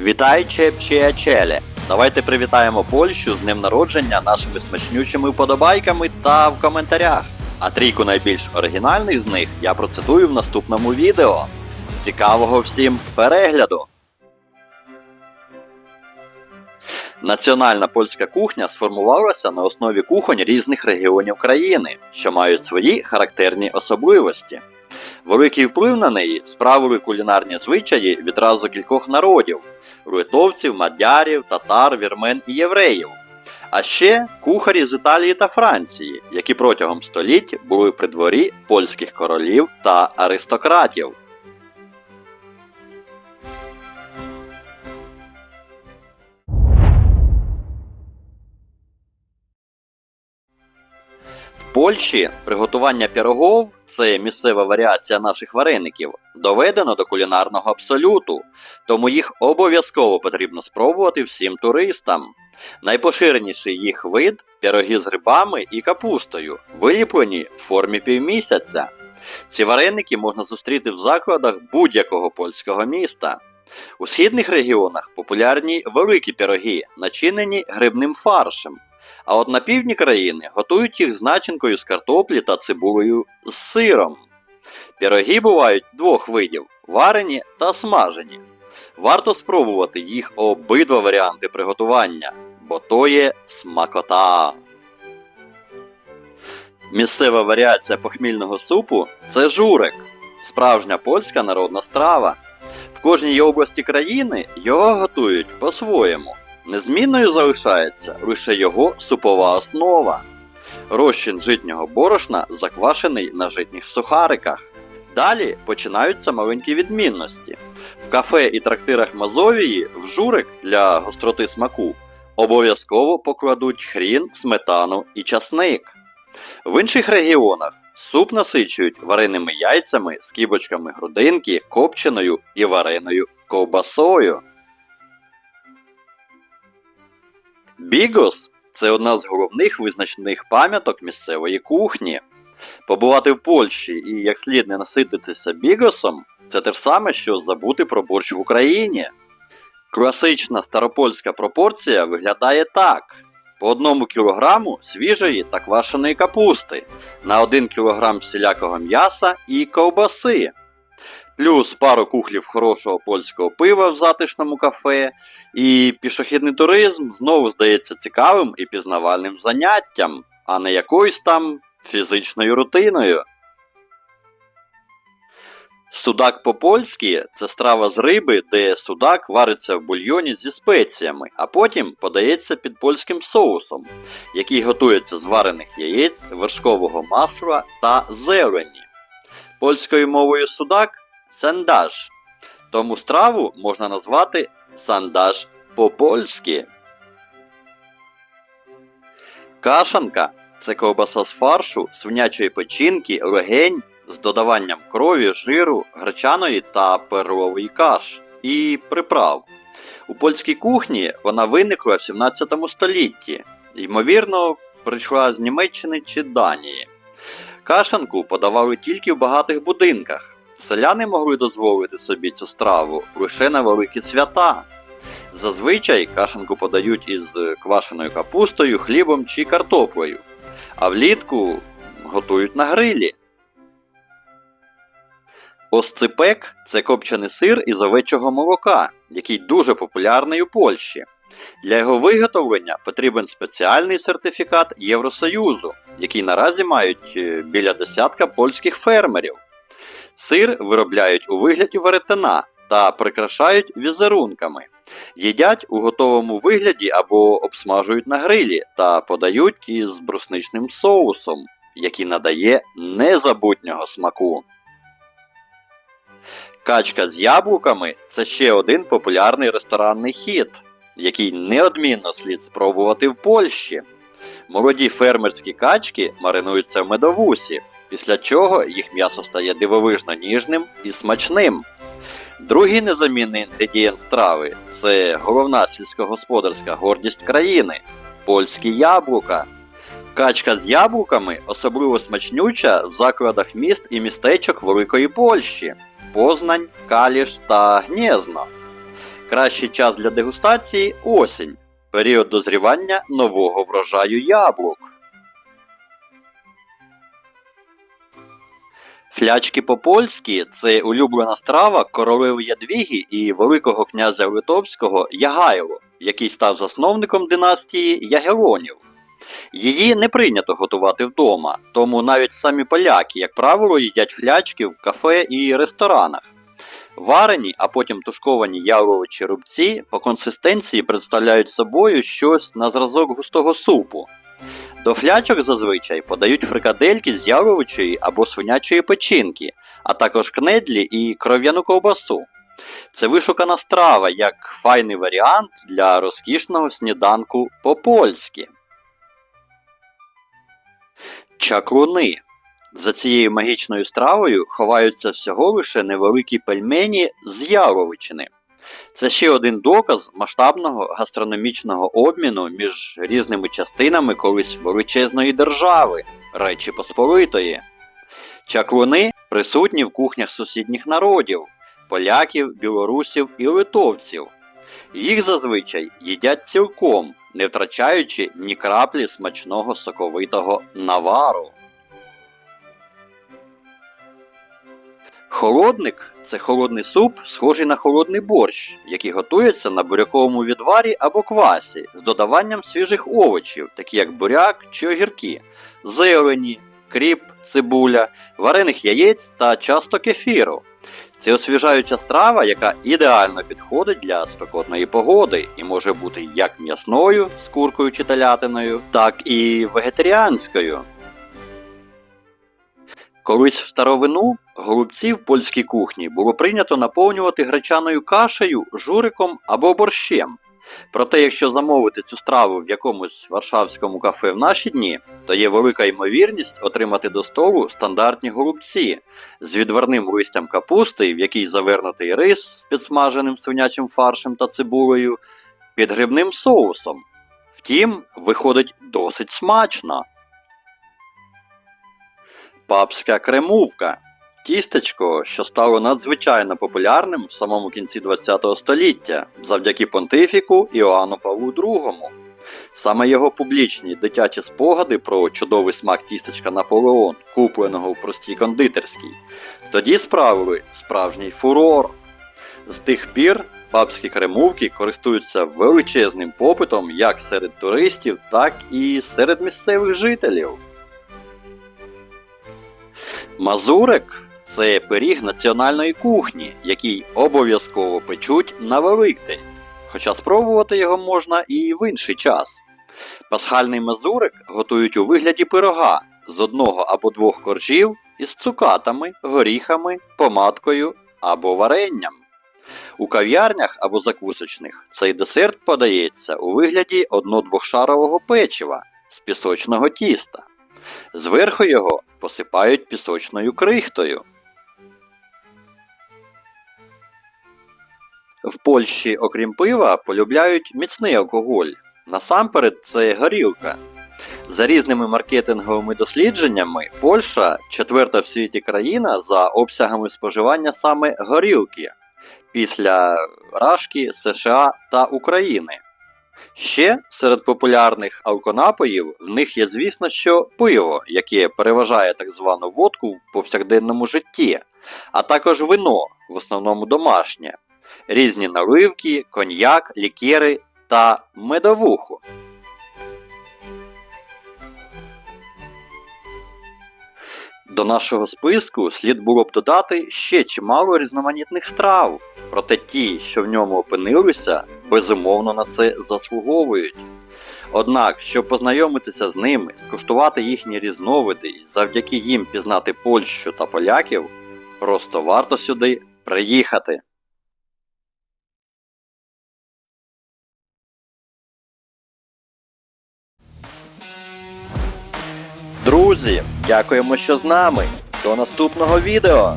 Вітайте, приятелі! Давайте привітаємо Польщу з днем народження нашими смачнючими вподобайками та в коментарях. А трійку найбільш оригінальних з них я процитую в наступному відео. Цікавого всім перегляду! Національна польська кухня сформувалася на основі кухонь різних регіонів країни, що мають свої характерні особливості. Великий вплив на неї справили кулінарні звичаї відразу кількох народів руйтовців, мадярів, татар, вірмен і євреїв. А ще кухарі з Італії та Франції, які протягом століть були при дворі польських королів та аристократів. Польщі приготування пірогов це місцева варіація наших вареників, доведено до кулінарного абсолюту, тому їх обов'язково потрібно спробувати всім туристам. Найпоширеніший їх вид піроги з грибами і капустою, виліплені в формі півмісяця. Ці вареники можна зустріти в закладах будь-якого польського міста. У східних регіонах популярні великі піроги, начинені грибним фаршем. А от на півдні країни готують їх з начинкою з картоплі та цибулею з сиром. Піроги бувають двох видів варені та смажені. Варто спробувати їх обидва варіанти приготування, бо то є смакота. Місцева варіація похмільного супу це журек, справжня польська народна страва. В кожній області країни його готують по-своєму. Незмінною залишається лише його супова основа. Розчин житнього борошна заквашений на житніх сухариках. Далі починаються маленькі відмінності. В кафе і трактирах Мазовії в журик для гостроти смаку обов'язково покладуть хрін, сметану і часник. В інших регіонах суп насичують вареними яйцями, скибочками грудинки, копченою і вареною ковбасою. Бігос це одна з головних визначних пам'яток місцевої кухні. Побувати в Польщі і як слід не насититися бігосом це те ж саме, що забути про борщ в Україні. Класична старопольська пропорція виглядає так: по одному кілограму свіжої та квашеної капусти, на 1 кілограм всілякого м'яса і ковбаси, плюс пару кухлів хорошого польського пива в затишному кафе, і пішохідний туризм знову здається цікавим і пізнавальним заняттям, а не якоюсь там фізичною рутиною. Судак по-польськи це страва з риби, де судак вариться в бульйоні зі спеціями, а потім подається під польським соусом, який готується з варених яєць, вершкового масла та зелені. Польською мовою судак сандаж. Тому страву можна назвати сандаж по-польськи. Кашанка це ковбаса з фаршу, свинячої печінки, легень з додаванням крові, жиру, гречаної та перлової каш і приправ. У польській кухні вона виникла в 17 столітті, ймовірно, прийшла з Німеччини чи Данії. Кашанку подавали тільки в багатих будинках. Селяни могли дозволити собі цю страву лише на великі свята. Зазвичай кашанку подають із квашеною капустою, хлібом чи картоплею, а влітку готують на грилі. Осципек це копчений сир із овечого молока, який дуже популярний у Польщі. Для його виготовлення потрібен спеціальний сертифікат Євросоюзу, який наразі мають е, біля десятка польських фермерів. Сир виробляють у вигляді веретена та прикрашають візерунками. Їдять у готовому вигляді або обсмажують на грилі та подають із брусничним соусом, який надає незабутнього смаку. Качка з яблуками це ще один популярний ресторанний хід, який неодмінно слід спробувати в Польщі. Молоді фермерські качки маринуються в медовусі, після чого їх м'ясо стає дивовижно ніжним і смачним. Другий незамінний інгредієнт страви це головна сільськогосподарська гордість країни польські яблука. Качка з яблуками особливо смачнюча в закладах міст і містечок Великої Польщі Познань, Каліш та Гнєзно. Кращий час для дегустації осінь, період дозрівання нового врожаю яблук. Флячки по-польськи це улюблена страва королеви Ядвіги і великого князя Литовського Ягайло, який став засновником династії Ягелонів. Її не прийнято готувати вдома, тому навіть самі поляки, як правило, їдять флячки в кафе і ресторанах. Варені, а потім тушковані яловичі рубці по консистенції представляють собою щось на зразок густого супу. До флячок зазвичай подають фрикадельки з яловичої або свинячої печінки, а також кнедлі і кров'яну ковбасу. Це вишукана страва як файний варіант для розкішного сніданку по-польськи. Чаклуни. За цією магічною стравою ховаються всього лише невеликі пельмені з яловичини. Це ще один доказ масштабного гастрономічного обміну між різними частинами колись величезної держави, Речі Посполитої. Чаклуни присутні в кухнях сусідніх народів поляків, білорусів і литовців. Їх зазвичай їдять цілком, не втрачаючи ні краплі смачного соковитого навару. Холодник це холодний суп, схожий на холодний борщ, який готується на буряковому відварі або квасі з додаванням свіжих овочів, такі як буряк чи огірки, зелені, кріп, цибуля, варених яєць та часто кефіру. Це освіжаюча страва, яка ідеально підходить для спекотної погоди і може бути як м'ясною з куркою чи телятиною, так і вегетаріанською. Колись в старовину голубці в польській кухні було прийнято наповнювати гречаною кашею, журиком або борщем. Проте, якщо замовити цю страву в якомусь варшавському кафе в наші дні, то є велика ймовірність отримати до столу стандартні голубці з відварним листям капусти, в якій завернутий рис з підсмаженим свинячим фаршем та цибулею, під грибним соусом. Втім, виходить досить смачно. Папська кремувка. Тістечко, що стало надзвичайно популярним в самому кінці ХХ століття завдяки понтифіку Іоанну Павлу II. Саме його публічні дитячі спогади про чудовий смак тістечка Наполеон, купленого в простій кондитерській, тоді справили справжній фурор. З тих пір папські кремувки користуються величезним попитом як серед туристів, так і серед місцевих жителів. Мазурик це пиріг національної кухні, який обов'язково печуть на Великдень, хоча спробувати його можна і в інший час. Пасхальний мазурик готують у вигляді пирога з одного або двох коржів із цукатами, горіхами, помадкою або варенням. У кав'ярнях або закусочних цей десерт подається у вигляді одно-двохшарового печива з пісочного тіста. Зверху його посипають пісочною крихтою. В Польщі, окрім пива, полюбляють міцний алкоголь. Насамперед, це горілка. За різними маркетинговими дослідженнями, Польща четверта в світі країна за обсягами споживання саме горілки після Рашки, США та України. Ще серед популярних алконапоїв в них є, звісно, що пиво, яке переважає так звану водку в повсякденному житті, а також вино, в основному домашнє, різні наливки, коньяк, лікери та медовуху. До нашого списку слід було б додати ще чимало різноманітних страв, проте ті, що в ньому опинилися, безумовно на це заслуговують. Однак, щоб познайомитися з ними, скуштувати їхні різновиди і завдяки їм пізнати Польщу та поляків, просто варто сюди приїхати. Друзі, дякуємо, що з нами. До наступного відео!